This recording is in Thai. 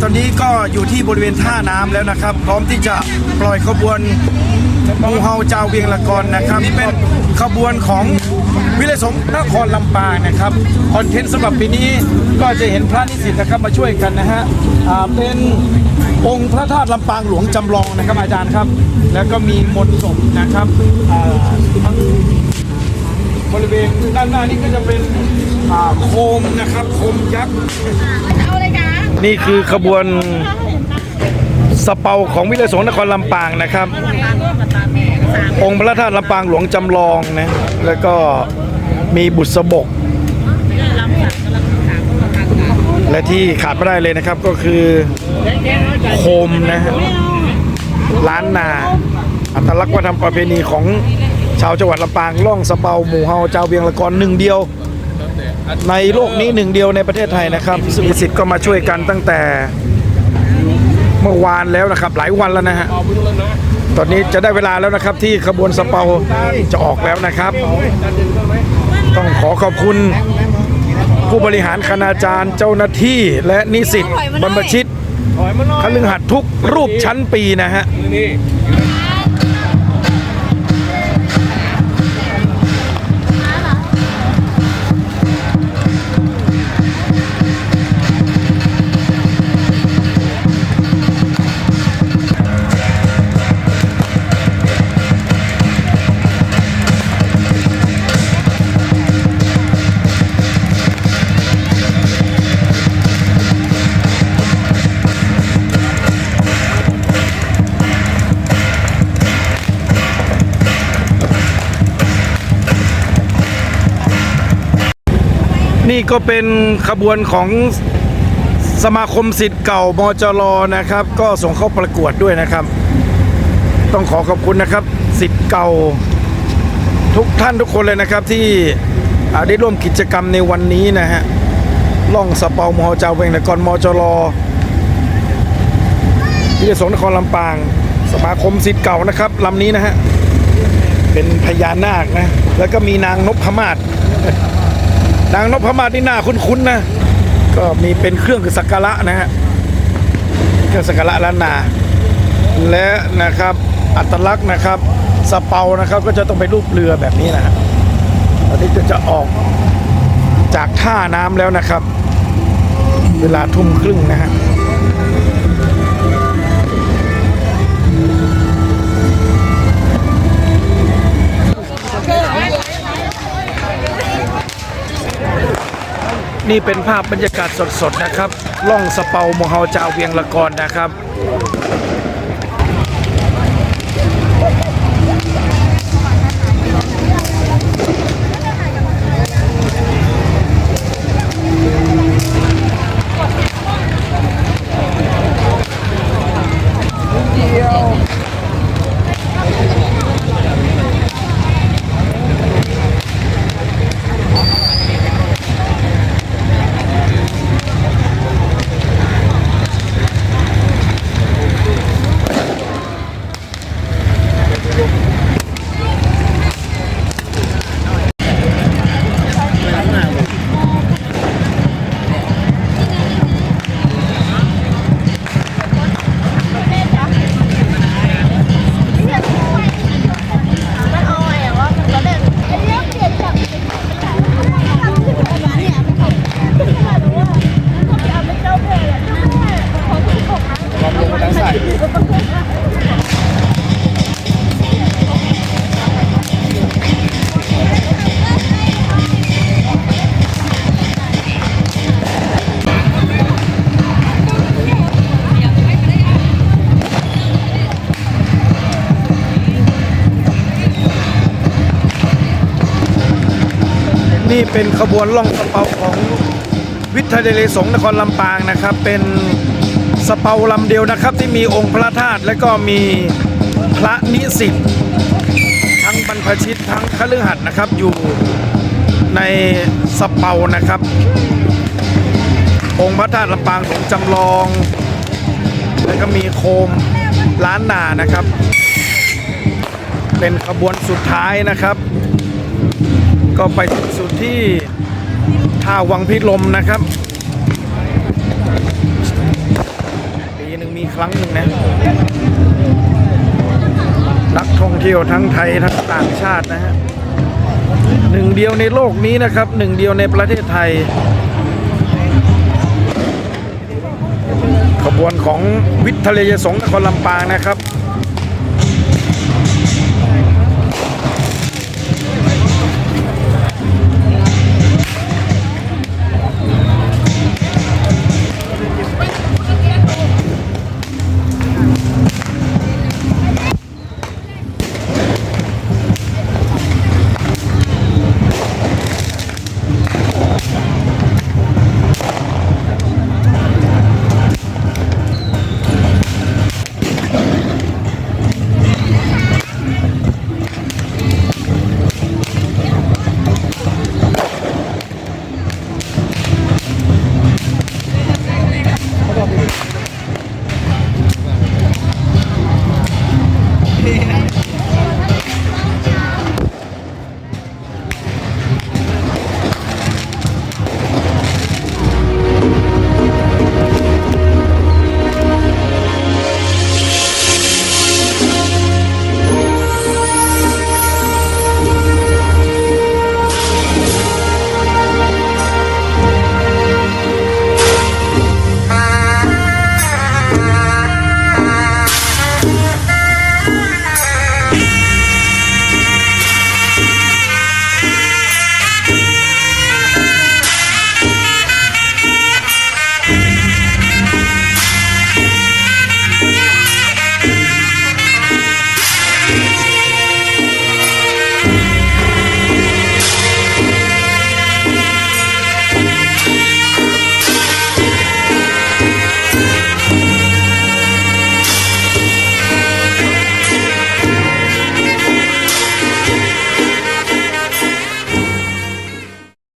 ตอนนี้ก็อยู่ที่บริเวณท่าน้ำแล้วนะครับ พร้อมที่จะปล่อยขบวนมูเฮาเจ้าเวียงละกอนนะครับนี่เป็นขบวนของวิเลสงฆ์นครลำปางนะครับคอนเทนต์สำหรับปีนี้ก็จะเห็นพระนิสิตนะครับมาช่วยกันนะฮะเป็นองค์พระธาตุลำปางหลวงจำลองนะครับอาจารย์ครับ แล้วก็มีมนต์ศพนะครับบริเวณด้านหน้านี้ก็จะเป็นโคมนะครับโคมยักษ์เอาเลยค่ะ นี่คือขบวนสเปาของวิเลยสงนครลำปางนะครับ องค์พระธาตุลำปางหลวงจำลองนะแล้วก็มีบุษบก และที่ขาดไม่ได้เลยนะครับก็คือโคมนะฮะล้านนา อัตลักษณ์วัฒนธรรมประเพณีของชาวจังหวัดลำปางล่องสะเปาหมู่เฮาเจ้าเวียงละกรหนึ่งเดียว ในโลกนี้หนึ่งเดียวในประเทศไทยนะครับซึ่งมีสิทธิ์ก็มาช่วยกันตั้งแต่เมื่อวานแล้วนะครับ หลายวันแล้วนะฮะตอนนี้จะได้เวลาแล้วนะครับ ที่ขบวนสะเปาจะออกแล้วนะครับ ต้องขอขอบคุณผู้บริหารคณาจารย์เจ้าหน้าที่ และนิสิตบรรพชิตคฤหัสถ์ทุกรูปชั้นปีนะฮะ นี่ก็เป็นขบวนของสมาคมสิทธิ์เก่ามจรนะครับ ก็ส่งเข้าประกวดด้วยนะครับ ต้องขอขอบคุณนะครับสิทธิ์เก่าทุกท่านทุกคนเลยนะครับที่ได้ร่วมกิจกรรมในวันนี้นะฮะล่องสเปามหเจ้าเวงนกรมจรที่จะสงนครลำปาง สมาคมสิทธิ์เก่านะครับลำนี้นะฮะเป็นพญานาคนะแล้วก็มีนางนพมาศ นางนพมาศนี่หน้าคุ้นๆนะ ก็มีเป็นเครื่องสักการะนะฮะเครื่องสักการะล้านนา และนะครับอัตลักษณ์นะครับสเปานะครับก็จะต้องไปรูปเรือแบบนี้นะฮะตอนนี้ก็จะออกจากท่าน้ำแล้วนะครับ เวลาทุ่มครึ่งนะฮะ นี่เป็นภาพบรรยากาศสดๆนะครับ ล่องสเปาโมเฮาจาเวียงละกรนะครับ นี่เป็นขบวนล่องสเปาของวิทยาเลสงฆ์นครลำปางนะครับ เป็นสเปาลำเดียวนะครับ ที่มีองค์พระธาตุและก็มีพระนิสิตทั้งบรรพชิตทั้งคฤหัสถ์นะครับ อยู่ในสเปานะครับ องค์พระธาตุลำปางหลวงจำลอง แล้วก็มีโคมล้านนานะครับ เป็นขบวนสุดท้ายนะครับ ก็ไปสุดที่ท่าวังพิลมนะครับอีกครั้งหนึ่งนะ นักท่องเที่ยวทั้งไทยทั้งต่างชาตินะฮะหนึ่งเดียวในโลกนี้นะครับ หนึ่งเดียวในประเทศไทย ขบวนของวิทยาลยสงฆ์นครลำปางนะครับ